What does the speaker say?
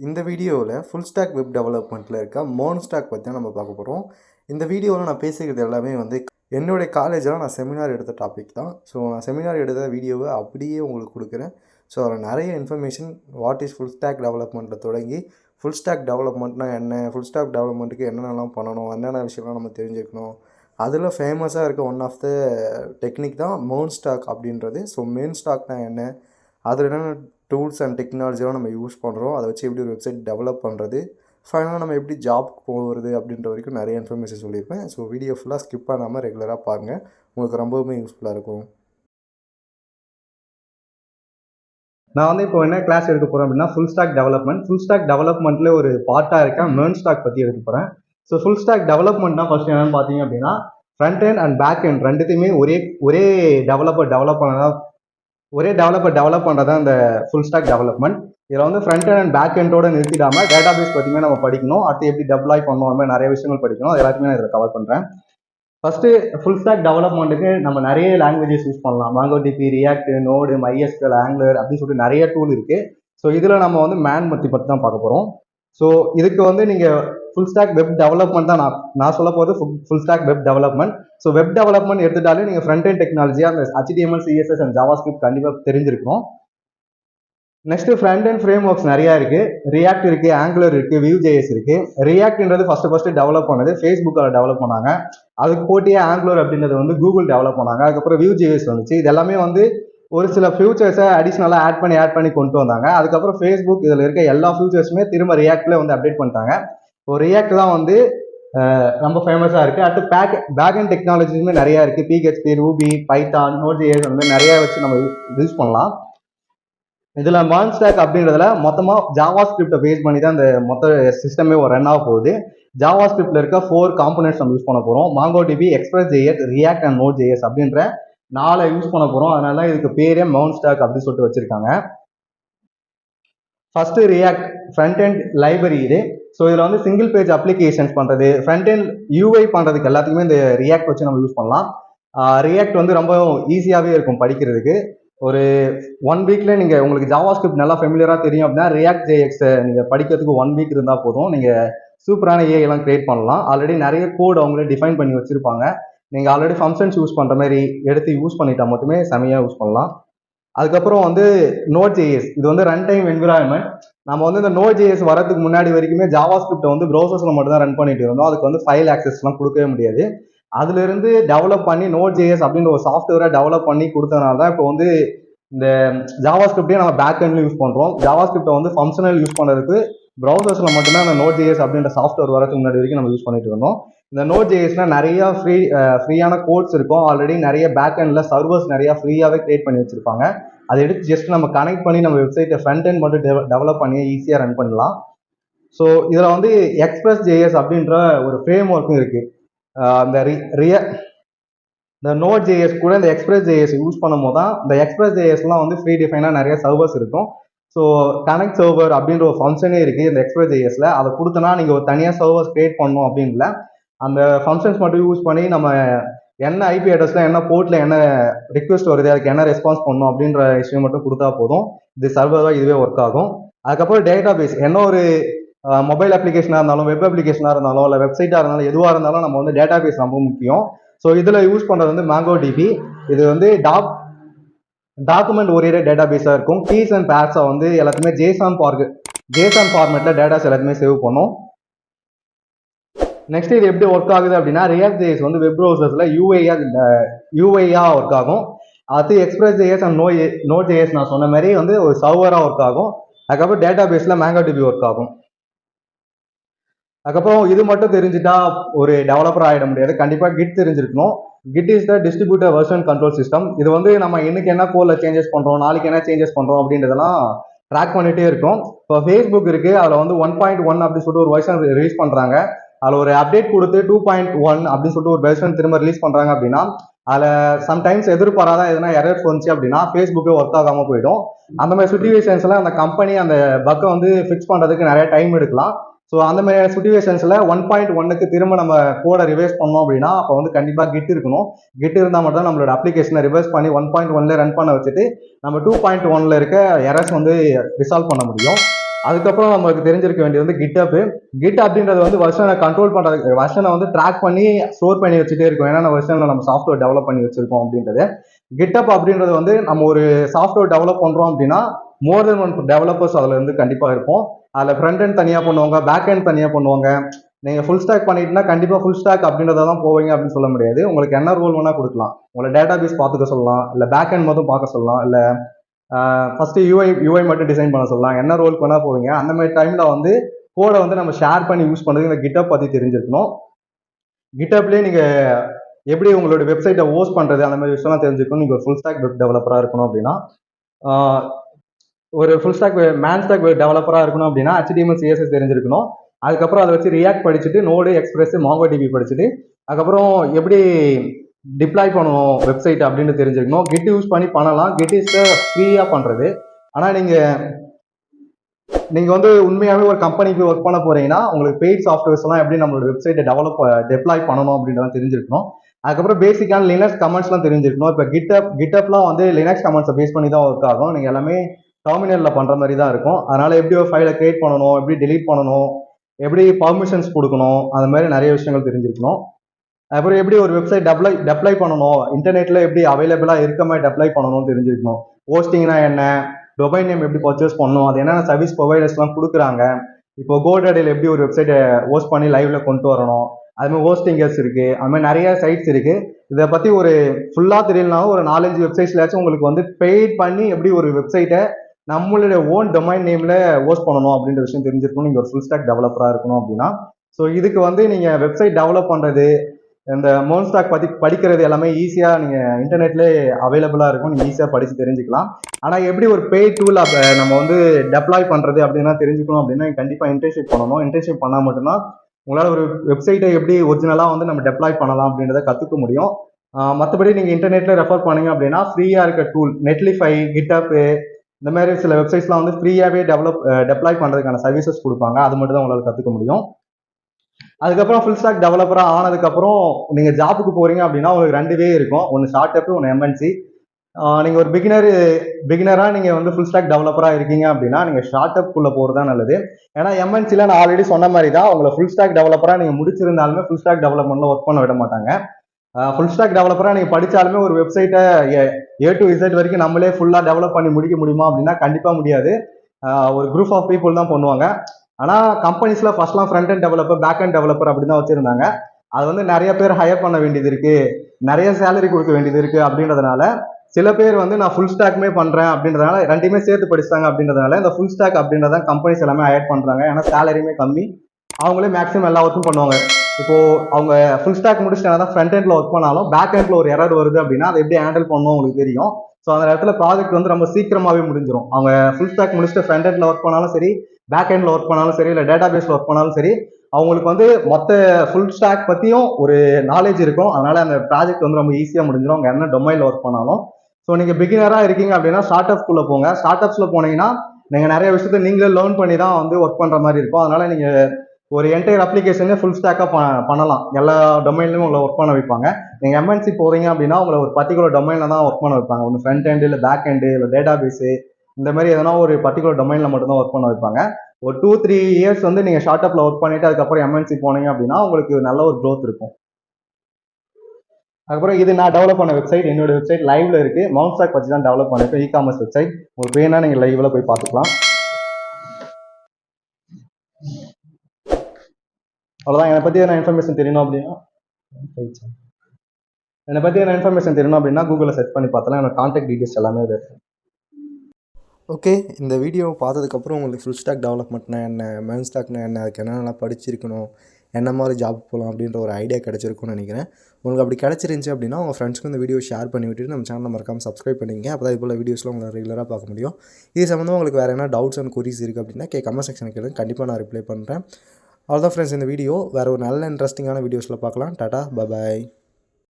இந்த வீடியோவில் full stack web டெவலப்மெண்ட்டில் இருக்க மோன் ஸ்டாக் பற்றி தான் நம்ம பார்க்க போகிறோம் இந்த வீடியோவில் நான் பேசிக்கிறது எல்லாமே வந்து என்னுடைய காலேஜில் நான் செமினார் எடுத்த டாபிக் தான். ஸோ நான் செமினார் எடுத்த வீடியோவை அப்படியே உங்களுக்கு கொடுக்குறேன். ஸோ அதில் நிறைய information what is full stack டெவலப்மெண்ட்டில் தொடங்கி ஃபுல் ஸ்டாக் டெவலப்மெண்ட்னா என்ன ஃபுல் ஸ்டாக் டெவலப்மெண்ட்டுக்கு என்னென்னலாம் பண்ணணும் என்னென்ன விஷயம்லாம் நம்ம தெரிஞ்சுக்கணும் அதில் ஃபேமஸாக இருக்க ஒன் ஆஃப் த டெக்னிக் தான் மோன் ஸ்டாக் அப்படின்றது. ஸோ மெயின் ஸ்டாக்னால் என்ன அதில் என்னென்ன டூல்ஸ் அண்ட் டெக்னாலஜிலாம் நம்ம யூஸ் பண்ணுறோம் அதை வச்சு எப்படி ஒரு வெப்சைட் டெவலப் பண்ணுறது ஃபைனலாக நம்ம எப்படி ஜாப்க்கு போகிறது அப்படின்ற வரைக்கும் நிறைய இன்ஃபர்மேஷன் சொல்லியிருப்பேன். ஸோ வீடியோ ஃபுல்லாக ஸ்கிப் பண்ணாமல் ரெகுலராக பாருங்கள் உங்களுக்கு ரொம்பவுமே யூஸ்ஃபுல்லாக இருக்கும். நான் வந்து இப்போ என்ன கிளாஸ் எடுக்க போகிறேன் அப்படின்னா full stack development full stack டெவலப்மெண்ட்டில் ஒரு பார்ட்டாக இருக்கேன். மெர்ன் ஸ்டாக் பற்றி எடுக்க போகிறேன் ஸோ ஃபுல் ஸ்டாக் டெவலப்மெண்ட்னா ஃபர்ஸ்ட் என்னன்னு பார்த்தீங்க அப்படின்னா front end and back end ரெண்டுத்தையுமே ஒரே ஒரே டெவலப்பர் டெவலப் பண்ணதா ஒரே டெவலப்பர் டெவலப் பண்ணுறதா இந்த ஃபுல் ஸ்டாக் டெவலப்மெண்ட் இதில் வந்து ஃப்ரண்ட் அண்ட் அண்ட் பேக் எண்டோட நிறுத்திடாம டேட்டாபேஸ் பற்றியுமே நம்ம படிக்கணும். அடுத்து எப்படி டெப்ளாய் பண்ணணும் நிறைய விஷயங்கள் படிக்கணும். அது எல்லாத்தையுமே நான் இதில் கவர் பண்ணுறேன் ஃபர்ஸ்ட்டு ஃபுல் ஸ்டாக் டெவலப்மெண்ட்டுக்கு நம்ம நிறைய லாங்குவேஜஸ் யூஸ் பண்ணலாம். MongoDB React Node MySQL Angular அப்படின்னு சொல்லிட்டு நிறைய டூல் இருக்குது ஸோ இதில் நம்ம வந்து மேன் பற்றி பற்றி தான் பார்க்க போகிறோம் ஸோ இதுக்கு வந்து நீங்கள் ஃபுல் ஸ்டாக் வெப் டெவலப்மெண்ட் தான் நான் நான் சொல்ல போகிறது full stack web development so web development எடுத்துட்டாலே நீங்கள் ஃப்ரண்ட் அண்ட் டெக்னாலஜியாக அந்த HTML சிஎஸ்எஸ் அண்ட் ஜாவாஸ்கிரிப்ட் கண்டிப்பாக தெரிஞ்சிருக்கும் next front and frameworks நிறையா இருக்கு. ரியாக்ட் இருக்கு ஆங்குலர் இருக்கு வியூ ஜேஎஸ் இருக்கு. ரியாக்ட்ன்றது ஃபர்ஸ்ட் ஃபர்ஸ்ட் டெவலப் பண்ணது. ஃபேஸ்புக்கில் டெவலப் பண்ணாங்க. அதுக்கு போட்டியே ஆங்குலர் அப்படின்றது வந்து கூகுள் டெவலப் பண்ணாங்க. அதுக்கப்புறம் வியூ ஜேஎஸ் வந்துச்சு. இது எல்லாமே வந்து ஒரு சில ஃபியூச்சர்ஸை அடிஷ்னலாக ஆட் பண்ணி ஆட் பண்ணி கொண்டு வந்தாங்க. அதுக்கப்புறம் ஃபேஸ்புக் இதில் இருக்க எல்லா ஃபியூச்சர்ஸுமே திரும்ப ரியாக்டில் வந்து அப்டேட் பண்ணிட்டாங்க. இப்போ ரியாக்ட் தான் வந்து ரொம்ப ஃபேமஸாக இருக்குது அடுத்து பேக் பேக் அண்ட் டெக்னாலஜிஸுமே நிறையா இருக்குது PHP Ruby Python Node JS அந்த மாதிரி நிறையா வச்சு நம்ம யூஸ் பண்ணலாம். இதில் மான்ஸ்டாக் அப்படின்றதுல மொத்தமாக ஜாவா ஸ்கிரிப்டை பேஸ் பண்ணி தான் இந்த மொத்த சிஸ்டமே ஒரு ரன் ஆக போகுது. ஜாவா ஸ்கிரிப்டில் இருக்க ஃபோர் காம்பனன்ட்ஸ் நம்ம யூஸ் பண்ண போகிறோம் Mongo DB Express JS React and Node JS அப்படின்ற நாளை யூஸ் பண்ண போகிறோம் அதனால தான் இதுக்கு பேரே மவுண்ட் ஸ்டாக் அப்படின்னு சொல்லிட்டு வச்சிருக்காங்க. First React front end library இது. ஸோ இதில் வந்து சிங்கிள் பேஜ் அப்ளிகேஷன்ஸ் பண்ணுறது ஃப்ரண்ட் அண்ட் யூஐ பண்ணுறதுக்கு எல்லாத்துக்குமே இந்த ரியாக்ட் வச்சு நம்ம யூஸ் பண்ணலாம். ரியாக்ட் வந்து ரொம்ப ஈஸியாகவே இருக்கும் படிக்கிறதுக்கு. ஒரு ஒன் வீக்ல நீங்கள் உங்களுக்கு ஜாவா ஸ்கிரிப்ட் நல்லா ஃபெமிலியராக தெரியும் அப்படின்னா ரியாக்ட் ஜேஎக்ஸ் நீங்கள் படிக்கிறதுக்கு ஒன் வீக் இருந்தால் போதும். நீங்கள் சூப்பரான ஏஐ எல்லாம் கிரியேட் பண்ணலாம். ஆல்ரெடி நிறைய கோட் அவங்களே டிஃபைன் பண்ணி வச்சிருப்பாங்க. நீங்கள் ஆல்ரெடி ஃபங்க்ஷன்ஸ் யூஸ் பண்ணுற மாதிரி எடுத்து யூஸ் பண்ணிட்டா மட்டுமே செமையாக யூஸ் பண்ணலாம். அதுக்கப்புறம் வந்து நோட் ஜேஎஸ் இது வந்து ரன் டைம் என்விரான்மெண்ட் நம்ம வந்து இந்த நோட் ஜேஎஸ் வரதுக்கு முன்னாடி வரைக்குமே ஜாவா ஸ்கிரிப்டை வந்து ப்ரௌசர்ஸில் மட்டும் தான் ரன் பண்ணிட்டு இருந்தோம். அதுக்கு வந்து ஃபைல் ஆக்சஸ்லாம் கொடுக்கவே முடியாது. அதுலேருந்து டெவலப் பண்ணி நோட் ஜேஎஸ் அப்படின்ற ஒரு சாஃப்ட்வேரை டெவலப் பண்ணி கொடுத்தனால தான் இப்போ வந்து இந்த ஜாவா ஸ்கிரிப்டே நம்ம பேக் எண்ட்ல யூஸ் பண்ணுறோம் ஜாவா ஸ்கிரிப்டை வந்து ஃபங்க்ஷனல் யூஸ் பண்ணுறதுக்கு ப்ரௌசர்ஸில் மட்டும்தான் அந்த நோட் ஜேஎஸ் அப்படின்ற சாஃப்ட்வேர் வரதுக்கு முன்னாடி வரைக்கும் நம்ம யூஸ் பண்ணிட்டு இருந்தோம். இந்த நோட் ஜேஎஸ்ல நிறைய ஃப்ரீ ஃப்ரீயான கோட்ஸ் இருக்கும். ஆல்ரெடி நிறைய பேக் எண்ட்ல சர்வர்ஸ் நிறைய ஃப்ரீயாகவே கிரியேட் பண்ணி வச்சிருப்பாங்க. அதை எடுத்து ஜஸ்ட் நம்ம கனெக்ட் பண்ணி நம்ம வெப்சைட்டை ஃப்ரண்ட் end மட்டும் டெவலப் பண்ணி ஈஸியாக ரன் பண்ணலாம். ஸோ இதில் வந்து எக்ஸ்பிரஸ் ஜேஎஸ் அப்படின்ற ஒரு ஃப்ரேம் ஒர்க்கும் இருக்கு. அந்த ரிய இந்த நோட் ஜேஎஸ் கூட இந்த எக்ஸ்பிரஸ் ஜேஎஸ் யூஸ் பண்ணும்போது தான் இந்த எக்ஸ்பிரஸ் ஜேஎஸ்லாம் வந்து ஃப்ரீ டிஃபைனாக நிறைய சர்வர்ஸ் இருக்கும். ஸோ கனெக்ட் சர்வர் அப்படின்ற ஒரு ஃபங்க்ஷனே இருக்கு இந்த எக்ஸ்பிரஸ் ஜேஎஸ்ல அதை கொடுத்தனா நீங்கள் ஒரு தனியாக சர்வர்ஸ் கிரியேட் பண்ணணும் அப்படின்ல அந்த ஃபங்க்ஷன்ஸ் மட்டும் யூஸ் பண்ணி நம்ம என்ன ஐபி அட்ரஸ்ல என்ன போர்ட்ல என்ன ரிக்வெஸ்ட் வருது அதுக்கு என்ன ரெஸ்பான்ஸ் பண்ணணும் அப்படின்ற விஷயம் மட்டும் கொடுத்தா போதும். இது சர்வராக இதுவே ஒர்க் ஆகும். அதுக்கப்புறம் டேட்டா பேஸ் என்ன ஒரு மொபைல் அப்ளிகேஷனாக இருந்தாலும் வெப் அப்ளிகேஷனாக இருந்தாலும் இல்லை வெப்சைட்டாக இருந்தாலும் எதுவாக இருந்தாலும் நம்ம வந்து டேட்டா பேஸ் ரொம்ப முக்கியம். ஸோ இதில் யூஸ் பண்ணுறது வந்து மேங்கோ டிபி இது வந்து டாப் டாக்குமெண்ட் ஓரியன்ட் டேட்டா பேஸாக இருக்கும். கீஸ் அண்ட் பேர்ஸை வந்து எல்லாத்தையுமே ஜேசான் பார்க்கு ஜேசான் ஃபார்மேட்டில் டேட்டாஸ் எல்லாத்தையுமே சேவ் பண்ணும். நெக்ஸ்ட் இது எப்படி ஒர்க் ஆகுது அப்படின்னா ரியாக்ட் ஜேஎஸ் வந்து வெப் ப்ரௌசர்ஸில் யூஐயா யூஐயா ஒர்க் ஆகும். அது Express JS and no Node JS நான் சொன்ன மாதிரி வந்து ஒரு சர்வராக ஒர்க் ஆகும். அதுக்கப்புறம் டேட்டா பேஸில் மேங்கோ டிபி ஒர்க் ஆகும். அதுக்கப்புறம் இது மட்டும் தெரிஞ்சுட்டா ஒரு டெவலப்பர் ஆகிட முடியாது. கண்டிப்பாக கிட் தெரிஞ்சிருக்கணும். Git is the distributor version control system இது வந்து நம்ம இன்னைக்கு என்ன கோல சேஞ்சஸ் பண்றோம் நாளைக்கு என்ன சேஞ்சஸ் பண்றோம் அப்படின்றதெல்லாம் ட்ராக் பண்ணிட்டே இருக்கும். இப்போ ஃபேஸ்புக் இருக்கு அதில் வந்து ஒன் பாயிண்ட் ஒன் அப்படின்னு சொல்லிட்டு ஒரு வெர்ஷன் ரிலீஸ் பண்றாங்க. அதில் ஒரு அப்டேட் கொடுத்து டூ பாயிண்ட் ஒன் அப்படின்னு சொல்லிட்டு ஒரு வெர்ஷன் திரும்ப ரிலீஸ் பண்றாங்க அப்படின்னா அதில் சம்டைம்ஸ் எதிர்பாராத எதனா எரர்ஸ் வந்துச்சு அப்படின்னா ஃபேஸ்புக்கே ஒர்க் ஆகாம போயிடும். அந்த மாதிரி சுச்சுவேஷன்ஸ்ல அந்த கம்பெனி அந்த பக்கை வந்து ஃபிக்ஸ் பண்றதுக்கு நிறைய டைம் எடுக்கலாம். ஸோ அந்த மாதிரியான சுச்சுவேஷன்ஸில் ஒன் பாயிண்ட் ஒன்னுக்கு திரும்ப நம்ம கோடை ரிவைஸ் பண்ணோம் அப்படின்னா அப்போ வந்து கண்டிப்பாக கிட் இருக்கணும். கிட் இருந்தால் மட்டும் தான் நம்மளோட அப்ளிகேஷனை ரிவைஸ் பண்ணி ஒன் பாயிண்ட் ஒன்ல ரன் பண்ண வச்சுட்டு நம்ம டூ பாயிண்ட் ஒன்ல இருக்க எரர்ஸ் வந்து ரிசால்வ் பண்ண முடியும். அதுக்கப்புறம் நம்மளுக்கு தெரிஞ்சிருக்க வேண்டியது வந்து கிட்டப் கிட் அப்படின்றது வந்து வருஷனை கண்ட்ரோல் பண்ணுறதுக்கு வருஷனை வந்து ட்ராக் பண்ணி ஸ்டோர் பண்ணி வச்சுட்டே இருக்கும். ஏன்னா வருஷனில் நம்ம சாஃப்ட்வேர் டெவலப் பண்ணி வச்சிருக்கோம் அப்படின்றது. கிட்டப் அப்படின்றது வந்து நம்ம ஒரு சாஃப்ட்வேர் டெவலப் பண்ணுறோம் அப்படின்னா மோர் தென் ஒன் டெவலப்பர்ஸ் அதுல இருந்து கண்டிப்பா இருப்போம். அதில் ஃப்ரண்ட் ஹேண்ட் தனியாக பண்ணுவாங்க பேக் ஹேண்ட் தனியாக பண்ணுவாங்க. நீங்கள் ஃபுல் ஸ்டாக் பண்ணிட்டுனா கண்டிப்பாக ஃபுல் ஸ்டாக் அப்படின்றத தான் போவீங்க அப்படின்னு சொல்ல முடியாது. உங்களுக்கு என்ன ரோல் வேணால் கொடுக்கலாம். உங்களை டேட்டா பேஸ் பார்த்துக்க சொல்லலாம். இல்லை பேக் ஹேண்ட் மட்டும் பார்க்க சொல்லலாம். இல்லை ஃபஸ்ட்டு யூஐ யூஐ மட்டும் டிசைன் பண்ண சொல்லலாம். என்ன ரோல் வேணால் போவீங்க. அந்த மாதிரி டைமில் வந்து கோடை வந்து நம்ம ஷேர் பண்ணி யூஸ் பண்ணுறது இந்த கிட்டப் பற்றி தெரிஞ்சிருக்கணும். கிட்டப்லேயே நீங்கள் எப்படி உங்களோட வெப்சைட்டை ஹோஸ்ட் பண்ணுறது அந்த மாதிரி விஷயம்லாம் தெரிஞ்சுக்கணும் நீங்கள் ஒரு ஃபுல் ஸ்டாக் வெப் டெவலப்பராக இருக்கணும் அப்படின்னா ஒரு ஃபுல் ஸ்டாக் மேன் ஸ்டாக் டெவலப்பராக இருக்கணும் அப்படின்னா ஹெச்டிஎம்எல் சிஎஸ்எஸ் தெரிஞ்சிருக்கணும். அதுக்கப்புறம் அதை வச்சு ரியாக்ட் படிச்சுட்டு நோடு எக்ஸ்பிரஸ் மாங்கோ டிபி படிச்சுட்டு அதுக்கப்புறம் எப்படி டிப்ளாய் பண்ணணும் வெப்சைட் அப்படின்னு தெரிஞ்சிருக்கணும். கிட் யூஸ் பண்ணி பண்ணலாம். கிட் இஸ் ஃப்ரீயாக பண்ணுறது ஆனால் நீங்கள் நீங்கள் வந்து உண்மையாகவே ஒரு கம்பெனிக்கு ஒர்க் பண்ண போகிறீங்கன்னா உங்களுக்கு பெய்ட் சாஃப்ட்வேர்ஸ்லாம் எப்படி நம்மளோட வெப்சைட்டை டெவலப் டெப்ளாய் பண்ணணும் அப்படின்றத தெரிஞ்சிருக்கணும். அதுக்கப்புறம் பேசிக்கான லினக்ஸ் கமெண்ட்ஸ்லாம் தெரிஞ்சிருக்கணும். இப்போ கிட்டப் கிட்டப்லாம் வந்து லினக்ஸ் கமெண்ட்ஸை பேஸ் பண்ணி தான் ஒர்க் ஆகும். நீங்கள் எல்லாமே டாமினலில் பண்ணுற மாதிரி தான் இருக்கும். அதனால் எப்படி ஒரு ஃபைலை க்ரியேட் பண்ணணும் எப்படி டெலீட் பண்ணணும் எப்படி பர்மிஷன்ஸ் கொடுக்கணும் அந்த மாதிரி நிறைய விஷயங்கள் தெரிஞ்சிருக்கணும். அப்புறம் எப்படி ஒரு வெப்சைட் டெப்ளை டெப்ளை பண்ணணும் இன்டர்நெட்டில் எப்படி அவைலபிளாக இருக்க மாதிரி டெப்ளை பண்ணணும்னு தெரிஞ்சிருக்கணும். ஹோஸ்டிங்னா என்ன டொபைன் நேம் எப்படி பர்ச்சேஸ் பண்ணணும் அது என்னென்ன சர்வீஸ் ப்ரொவைடர்ஸ்லாம் கொடுக்குறாங்க இப்போ கோடடியில் எப்படி ஒரு வெப்சைட்டை ஹோஸ்ட் பண்ணி லைவ்ல கொண்டு வரணும் அதுமாதிரி ஹோஸ்டிங்கர்ஸ் இருக்கு அதுமாதிரி நிறைய சைட்ஸ் இருக்கு. இதை பத்தி ஒரு ஃபுல்லா தெரியலனாலும் ஒரு நாலஞ்சு வெப்சைட்ஸ்லாச்சும் உங்களுக்கு வந்து பெய்ட் பண்ணி எப்படி ஒரு வெப்சைட்டை நம்மளுடைய ஓன் டொமைன் நேம்ல ஹோஸ்ட் பண்ணணும் அப்படின்ற விஷயம் தெரிஞ்சிருக்கணும். நீங்க ஒரு ஃபுல் ஸ்டாக் டெவலப்பரா இருக்கணும் அப்படின்னா. ஸோ இதுக்கு வந்து நீங்க வெப்சைட் டெவலப் பண்றது இந்த மோன் ஸ்டாக் பத்தி படிக்கிறது எல்லாமே ஈஸியா நீங்க இன்டர்நெட்ல அவைலபிளா இருக்கும். நீங்க ஈஸியா படிச்சு தெரிஞ்சுக்கலாம். ஆனா எப்படி ஒரு பே டூல் நம்ம வந்து டெப்ளாய் பண்றது அப்படின்னா தெரிஞ்சுக்கணும் அப்படின்னா கண்டிப்பாக கண்டிப்பா இன்டர்ன்ஷிப் பண்ணணும். இன்டர்ன்ஷிப் பண்ணா மட்டும்தான் உங்களால ஒரு வெப்சைட்டை எப்படி ஒரிஜினலா வந்து நம்ம டெப்ளாய் பண்ணலாம் அப்படின்றத கத்துக்க முடியும். மற்றபடி நீங்கள் நீங்க இன்டர்நெட்ல ரெஃபர் பண்ணீங்க அப்படின்னா ஃப்ரீயா இருக்க டூல் நெட்லிஃபை கிட்டப்பு இந்த மாதிரி சில வெப்சைட்ஸ்லாம் வந்து ஃப்ரீயாகவே டெவலப் டெப்ளாய் பண்ணுறதுக்கான சர்வீசஸ் கொடுப்பாங்க. அது மட்டும் தான் உங்களால் கற்றுக்க முடியும். அதுக்கப்புறம் ஃபுல் ஸ்டாக் டெவலப்பராக ஆனதுக்கப்புறம் நீங்கள் ஜாப்புக்கு போகிறீங்க அப்படின்னா உங்களுக்கு ரெண்டு வே இருக்கும். ஒன்று ஸ்டார்ட் அப் ஒன்று எம்என்சி நீங்கள் ஒரு பிகினர் பிகினராக நீங்கள் வந்து ஃபுல் ஸ்டாக் டெவலப்பராக இருக்கீங்க அப்படின்னா நீங்கள் ஸ்டார்ட் அப் போகிறது தான் நல்லது. ஏன்னா எம்என்சியில் நான் ஆல்ரெடி சொன்ன மாதிரி தான் உங்களை ஃபுல் ஸ்டாக் டெவலப்பராக நீங்கள் முடிச்சிருந்தாலுமே ஃபுல் ஸ்டாக் டெவலப்மெண்ட்டில் ஒர்க் பண்ண விட மாட்டாங்க. ஃபுல் ஸ்டாக் டெவலப்பராக நீங்கள் படித்தாலுமே ஒரு வெப்சைட்டை ஏ டு இசட் வரைக்கும் நம்மளே ஃபுல்லாக டெவலப் பண்ணி முடிக்க முடியுமா அப்படின்னா கண்டிப்பாக முடியாது. ஒரு குரூப் ஆஃப் பீப்புள் தான் பண்ணுவாங்க. ஆனால் கம்பெனிஸில் ஃபர்ஸ்ட்லாம் front end developer back end developer அப்படி தான் வச்சுருந்தாங்க. அது வந்து நிறைய பேர் ஹையர் பண்ண வேண்டியது இருக்கு. நிறைய சேலரி கொடுக்க வேண்டியது இருக்கு அப்படின்றதுனால சில பேர் வந்து நான் ஃபுல் ஸ்டாக்குமே பண்ணுறேன் அப்படின்றதுனால ரெண்டையுமே சேர்த்து படிச்சாங்க அப்படின்றதுனால இந்த ஃபுல் ஸ்டாக் அப்படின்றத கம்பெனிஸ் எல்லாமே ஹையர் பண்ணுறாங்க ஏன்னா சேலரியுமே கம்மி. அவங்களே மேக்ஸிமம் எல்லா ஒர்க்கும் பண்ணுவாங்க. இப்போ அவங்க ஃபுல் ஸ்டாக் முடிச்சுட்டு தான் ஃப்ரண்ட் எண்ட்ல ஒர்க் பண்ணாலும் பேக் எண்ட்ல ஒரு எரர் வருது அப்படின்னா அதை எப்படி ஹேண்டில் பண்ணணும் உங்களுக்கு தெரியும். ஸோ அந்த இடத்துல ப்ராஜெக்ட் வந்து ரொம்ப சீக்கிரமாகவே முடிஞ்சிடும் அவங்க ஃபுல் ஸ்டாக் முடிச்சுட்டு ஃப்ரண்ட் எண்ட்ல ஒர்க் பண்ணாலும் சரி பேக் எண்ட்ல ஒர்க் பண்ணாலும் சரி இல்லை டேட்டா பேஸ்ல ஒர்க் பண்ணாலும் சரி அவங்களுக்கு வந்து மொத்த ஃபுல் ஸ்டாக் பற்றியும் ஒரு நாலேஜ் இருக்கும். அதனால அந்த ப்ராஜெக்ட் வந்து ரொம்ப ஈஸியாக முடிஞ்சிடும் அவங்க என்ன டொமைனில் ஒர்க் பண்ணாலும். ஸோ நீங்கள் பிகினராக இருக்கீங்க அப்படின்னா ஸ்டார்ட் அப்ஸ்குள்ள போங்க. ஸ்டார்ட் அப்ஸில் போனீங்கன்னா நீங்கள் நிறைய விஷயத்த நீங்களே லேர்ன் பண்ணி தான் வந்து ஒர்க் பண்ணுற மாதிரி இருக்கும். அதனால நீங்கள் ஒரு என்டையர் அப்ளிகேஷனே ஃபுல் ஸ்டாக்கா பண்ணலாம். எல்லா டொமைன்லையும் உங்களை ஒர்க் பண்ண வைப்பாங்க. நீங்கள் எம்என்சி போகிறீங்க அப்படின்னா உங்களை ஒரு பர்டிகுலர் டொமைனில் தான் ஒர்க் பண்ண வைப்பாங்க. ஒன்று ஃப்ரண்ட் ஹேண்டு இல்லை பேக் ஹேண்டு இல்லை டேட்டா பேஸ் இந்த மாதிரி எதனா ஒரு பர்டிகுலர் டொமைனில் மட்டும்தான் ஒர்க் பண்ண வைப்பாங்க. ஒரு டூ த்ரீ இயர்ஸ் வந்து நீங்கள் ஷார்ட் அப்பில் ஒர்க் பண்ணிவிட்டு அதுக்கப்புறம் எம்என்சி போனீங்க அப்படின்னா உங்களுக்கு நல்ல ஒரு க்ரோத் இருக்கும். அதுக்கப்புறம் இது நான் டெவலப் பண்ண வெப்சைட் என்னோட வெப்சைட் லைவ்ல இருக்குது மவுண்ட் ஸ்டாக் வச்சு தான் டெவலப் பண்ணியிருக்கேன் இ காமர்ஸ் வெப்சைட் உங்களுக்கு வேணா நீங்கள் லைவ்ல போய் பார்த்துக்கலாம். அவ்வளோதான் என்னை பற்றி என்ன இன்ஃபர்மேஷன் தெரியணும் அப்படின்னா என்னை பற்றி என்ன இன்ஃபர்மேஷன் தெரியணும் அப்படின்னா கூகுளில் செர்ச் பண்ணி பார்த்தலாம் என்னோட கான்டாக்ட் டீட்டெயில்ஸ் எல்லாமே இருக்கு. ஓகே இந்த வீடியோ பார்த்ததுக்கப்புறம் உங்களுக்கு ஃபுல் ஸ்டாக் டெவலப்மெண்ட்னா என்ன மென் ஸ்டாக்னா என்ன அதுக்கு என்னென்னலாம் படிச்சிருக்கணும் என்ன மாதிரி ஜாப் போகலாம் அப்படின்ற ஒரு ஐடியா கிடச்சிருக்கும்னு நினைக்கிறேன். உங்களுக்கு அப்படி கிடச்சிருந்துச்சி அப்படின்னா உங்கள் ஃப்ரெண்ட்ஸ்க்கு இந்த வீடியோ ஷேர் பண்ணி விட்டுட்டு நம்ம சேனலை மறக்காமல் சப்ஸ்கிரைப் பண்ணிங்க அப்போ தான் இது போல் வீடியோஸ்லாம் உங்களை ரெகுலராக பார்க்க முடியும். இது சம்மந்தமாக உங்களுக்கு வேறு என்ன டவுட்ஸ் அண்ட் குரீஸ் இருக்குது அப்படின்னா கே கமெண்ட் செக்ஷனுக்கு கண்டிப்பாக நான் ரிப்ளை பண்ணுறேன் அவ்வளோதான் ஃப்ரெண்ட்ஸ் இந்த வீடியோ வேறு ஒரு நல்ல இன்ட்ரெஸ்டிங்கான வீடியோஸில் பார்க்கலாம். டாடா பபாய்